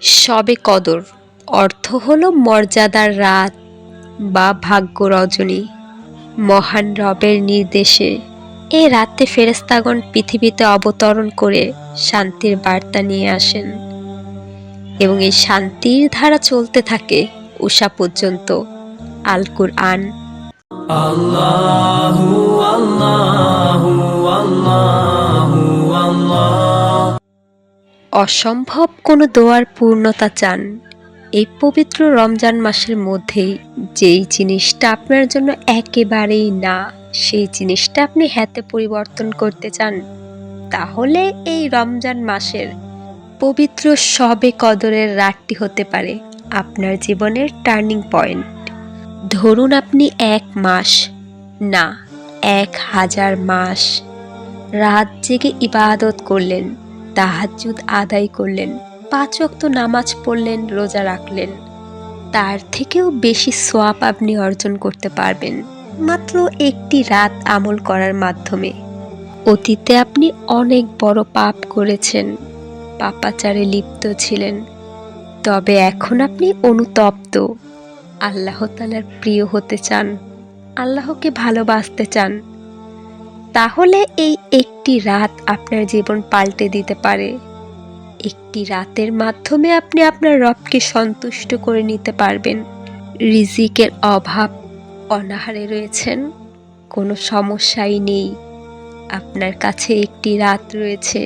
সবে কদর। অর্থ হলো মর্যাদার রাত বা ভাগ্য রজনী মহান রবের নির্দেশে এ রাতে ফেরেস্তাগণ পৃথিবীতে অবতরণ করে শান্তির বার্তা নিয়ে আসেন এবং এই শান্তির ধারা চলতে থাকে উষা পর্যন্ত। আল কুরআন। Allahu Allahu Allahu Allah অসম্ভব কোনো দোয়ার পূর্ণতা চান। এই পবিত্র রমজান মাসের মধ্যেই যেই জিনিসটা আপনার জন্য একেবারেই না, সেই জিনিসটা আপনি হাতে পরিবর্তন করতে চান, তাহলে এই রমজান মাসের পবিত্র সবে কদরের রাতটি হতে পারে আপনার জীবনের টার্নিং পয়েন্ট। ধরুন আপনি এক মাস, না, এক হাজার মাস রাত জেগে ইবাদত করলেন তাহাজ্জুদ আদায় করলেন। পাঁচ ওয়াক্ত নামাজ পড়লেন, রোজা রাখলেন। তার থেকেও বেশি সোয়াব আপনি অর্জন করতে পারবেন। মাত্র একটি রাত আমল করার মাধ্যমে। অতীতে আপনি অনেক বড় পাপ করেছেন। পাপাচারে লিপ্ত ছিলেন। তবে এখন আপনি অনুতপ্ত। আল্লাহ তালার প্রিয় হতে চান। আল্লাহকে ভালোবাসতে চান। তাহলে এই একটি রাত আপনার জীবন পাল্টে দিতে পারে। একটি রাতের মাধ্যমে আপনি আপনার রবকে সন্তুষ্ট করে নিতে পারবেন। রিজিকের অভাব অনাহারে রয়েছেন, কোনো সমস্যাই নেই। আপনার কাছে একটি রাত রয়েছে,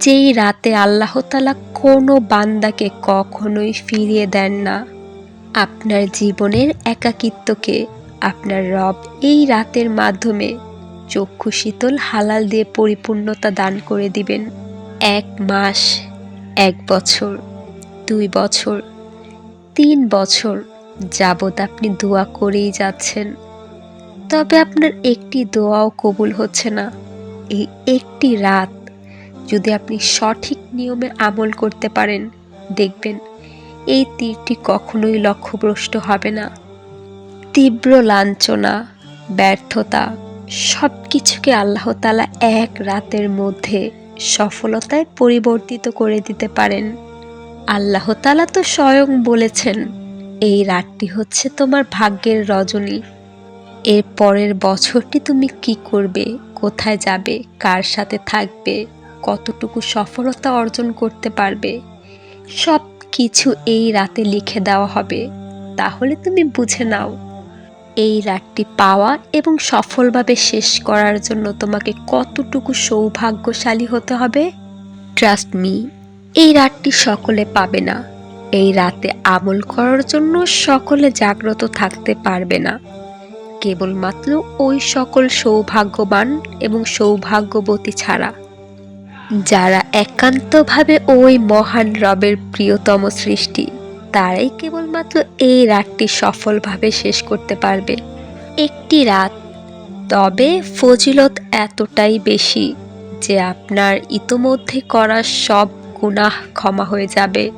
যেই রাতে আল্লাহ তালা কোনো বান্দাকে কখনোই ফিরিয়ে দেন না। আপনার জীবনের একাকিত্বকে আপনার রব এই রাতের মাধ্যমে চক্ষু শীতল, হালাল দিয়ে পরিপূর্ণতা দান করে দিবেন। এক মাস, এক বছর, দুই বছর, তিন বছর যাবৎ আপনি দোয়া করেই যাচ্ছেন। তবে আপনার একটি দোয়াও কবুল হচ্ছে না। এই একটি রাত যদি আপনি সঠিক নিয়মে আমল করতে পারেন, দেখবেন এই তীরটি কখনোই লক্ষ্যভ্রষ্ট হবে না। তীব্র লাঞ্ছনা, ব্যর্থতা সব কিছুকে আল্লাহ তালা এক রাতের মধ্যে সফলতায় পরিবর্তিত করে দিতে পারেন। আল্লাহ তালা তো স্বয়ং বলেছেন, এই রাতটি হচ্ছে তোমার ভাগ্যের রজনী। এর পরের বছরটি তুমি কি করবে, কোথায় যাবে, কার সাথে থাকবে, কতটুকু সফলতা অর্জন করতে পারবে? সব কিছু এই রাতে লিখে দেওয়া হবে। তাহলে তুমি বুঝে নাও। এই রাতটি পাওয়া এবং সফলভাবে শেষ করার জন্য তোমাকে কতটুকু সৌভাগ্যশালী হতে হবে? ট্রাস্ট মি এই রাতটি সকলে পাবে না। এই রাতে আমল করার জন্য সকলে জাগ্রত থাকতে পারবে না। কেবলমাত্র ওই সকল সৌভাগ্যবান এবং সৌভাগ্যবতী ছাড়া। যারা একান্তভাবে ওই মহান রবের প্রিয়তম সৃষ্টি তারাই কেবলমাত্র এই রাতটি সফলভাবে শেষ করতে পারবে। একটি রাত, তবে ফজিলত এতটাই বেশি যে আপনার ইতোমধ্যে করা সব গুনাহ ক্ষমা হয়ে যাবে।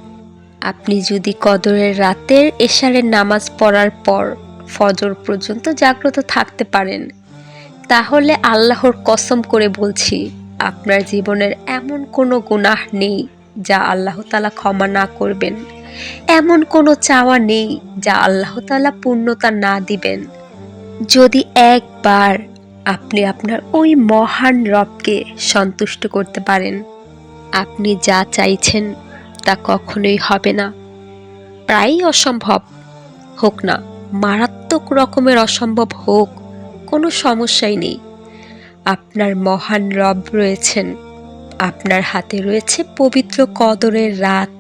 আপনি যদি কদরের রাতের এশারের নামাজ পড়ার পর ফজর পর্যন্ত জাগ্রত থাকতে পারেন, তাহলে আল্লাহর কসম করে বলছি, আপনার জীবনের এমন কোনো গুনাহ নেই যা আল্লাহ তালা ক্ষমা না করবেন। এমন কোনো চাওয়া নেই যা আল্লাহ তালা পূর্ণতা না দিবেন। যদি একবার আপনি আপনার ওই মহান রবকে সন্তুষ্ট করতে পারেন, আপনি যা চাইছেন তা কখনোই হবে না। প্রায়ই অসম্ভব হোক না, মারাত্মক রকমের অসম্ভব হোক, কোনো সমস্যাই নেই। আপনার মহান রব রয়েছেন, আপনার হাতে রয়েছে পবিত্র কদরের রাত।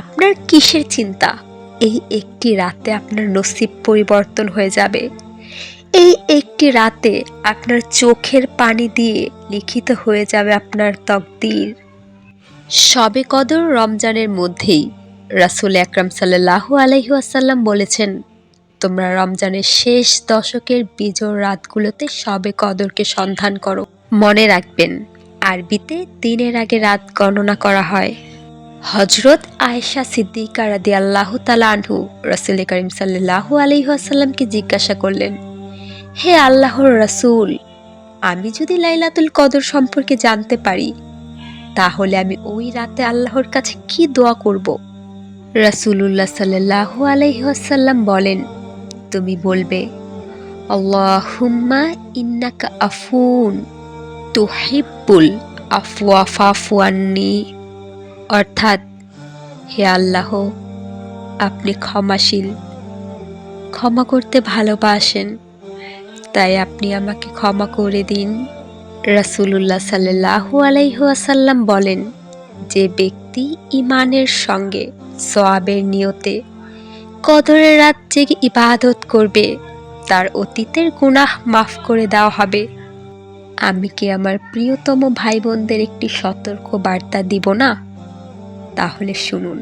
আপনার কিসের চিন্তা? এই একটি রাতে আপনার নসিব পরিবর্তন হয়ে যাবে। এই একটি রাতে আপনার চোখের পানি দিয়ে লিখিত হয়ে যাবে আপনার তকদির। সবে কদর রমজানের মধ্যেই রাসুল আকরাম সাল্লাহু আলহিহাসাল্লাম বলেছেন, তোমরা রমজানের শেষ দশকের বিজোর রাতগুলোতে সবে কদরকে সন্ধান করো। মনে রাখবেন, আরবিতে দিনের আগে রাত গণনা করা হয়। হজরত আয়েশা সিদ্দিকা রাদি আল্লাহ আনহু রসুল করিম সাল্লাহু আলহিহাসাল্লামকে জিজ্ঞাসা করলেন, হে আল্লাহর রসুল, আমি যদি লাইলাতুল কদর সম্পর্কে জানতে পারি, তাহলে আমি ওই রাতে আল্লাহর কাছে কি দোয়া করব? রাসূলুল্লাহ সাল্লাল্লাহু আলাইহি ওয়াসাল্লাম বলেন, তুমি বলবে, আল্লাহুম্মা ইন্নাকা আফুন তুহিব্বুল আফওয়া ফাফু আন্নি। অর্থাৎ, হে আল্লাহ, আপনি ক্ষমাশীল। ক্ষমা করতে ভালোবাসেন, তাই আপনি আমাকে ক্ষমা করে দিন। রাসূলুল্লাহ সাল্লাল্লাহু আলাইহি ওয়াসাল্লাম বলেন, যে ব্যক্তি ইমানের সঙ্গে সোয়াবের নিয়তে কদরের রাত জেগে ইবাদত করবে, তার অতীতের গুনাহ মাফ করে দেওয়া হবে। আমি কি আমার প্রিয়তম ভাই বোনদের একটি সতর্ক বার্তা দিব না? তাহলে শুনুন।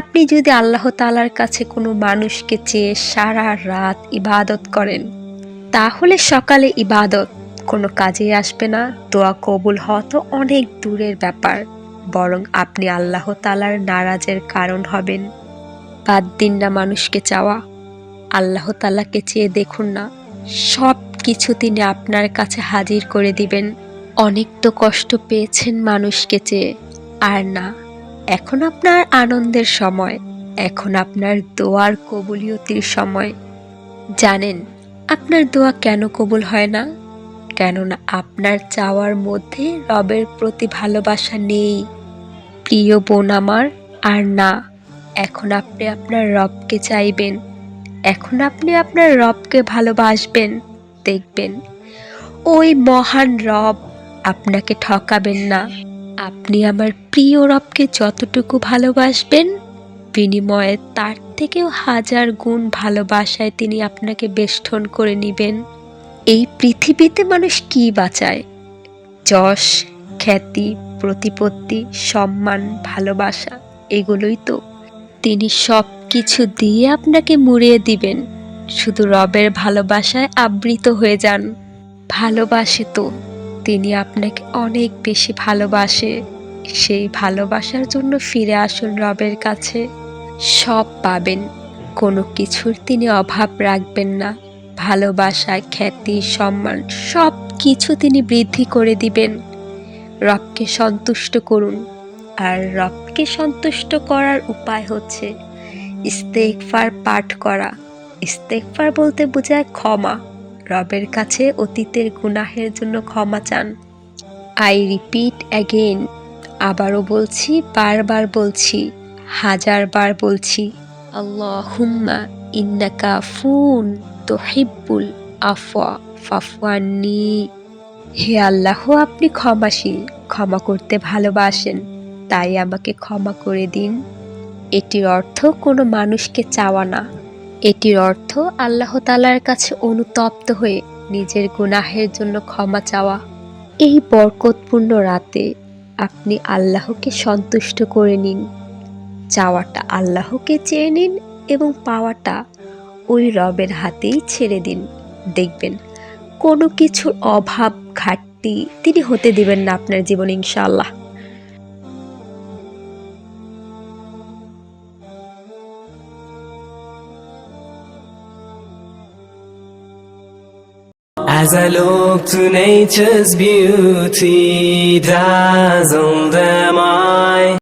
আপনি যদি আল্লাহ তালার কাছে কোনো মানুষকে চেয়ে সারা রাত ইবাদত করেন, তাহলে সকালে ইবাদত কোনো কাজে আসবে না। দোয়া কবুল হওয়া তো অনেক দূরের ব্যাপার, বরং আপনি আল্লাহ তালার নারাজের কারণ হবেন। বাদ দিন না মানুষকে চাওয়া, আল্লাহ তালাকে চেয়ে দেখুন না। সব কিছু তিনি আপনার কাছে হাজির করে দিবেন। অনেক তো কষ্ট পেয়েছেন মানুষকে চেয়ে, আর না এখন আপনার আনন্দের সময়, এখন আপনার দোয়ার কবুলিয়তির সময়। জানেন, আপনার দোয়া কেন কবুল হয় না? কেননা আপনার চাওয়ার মধ্যে রবের প্রতি ভালোবাসা নেই। প্রিয় বোন আমার, আর না, এখন আপনি আপনার রবকে চাইবেন। এখন আপনি আপনার রবকে ভালোবাসবেন, দেখবেন। ওই মহান রব আপনাকে ঠকাবেন না। আপনি আমার প্রিয় রবকে যতটুকু ভালোবাসবেন, বিনিময়ে তার থেকেও হাজার গুণ ভালোবাসায় তিনি আপনাকে বেষ্টন করে নেবেন। এই পৃথিবীতে মানুষ কি বাঁচায়? যশ, খ্যাতি, প্রতিপত্তি, সম্মান, ভালোবাসা, এগুলোই তো। তিনি সব কিছু দিয়ে আপনাকে মুড়িয়ে দিবেন, শুধু রবের ভালোবাসায় আবৃত হয়ে যান। ভালোবাসে তো। তিনি আপনাকে অনেক বেশি ভালোবাসে। সেই ভালোবাসার জন্য ফিরে আসুন রবের কাছে। সব পাবেন, কোনো কিছুর তিনি অভাব রাখবেন না। ভালোবাসা, খ্যাতি, সম্মান, সব কিছু তিনি বৃদ্ধি করে দিবেন। রবকে সন্তুষ্ট করুন। আর রবকে সন্তুষ্ট করার উপায় হচ্ছে ইস্তেকফার পাঠ করা। ইস্তেকফার বলতে বোঝায় ক্ষমা। রবের কাছে অতীতের গুনাহের জন্য ক্ষমা চান। আই রিপিট অ্যাগেন আবারও বলছি, বারবার বলছি, হাজারবার বলছি, আল্লাহুম্মা ইন্নাকা ফুন তোহিব্বুল আফওয়া ফাফওয়ানি হে আল্লাহ, আপনি ক্ষমাশীল, ক্ষমা করতে ভালোবাসেন, তাই আমাকে ক্ষমা করে দিন। এটির অর্থ কোনো মানুষকে চাওয়া না। এটির অর্থ আল্লাহ তালার কাছে অনুতপ্ত হয়ে নিজের গুনাহের জন্য ক্ষমা চাওয়া। এই বরকতপূর্ণ রাতে আপনি আল্লাহকে সন্তুষ্ট করে নিন। চাওয়াটা আল্লাহকে চেয়ে নিন এবং পাওয়াটা ওই রবের হাতেই ছেড়ে দিন। দেখবেন, কোনো কিছুর অভাব, ঘাটতি তিনি হতে দিবেন না আপনার জীবনে ইনশাআল্লাহ। As I look to nature's beauty, dazzled am I.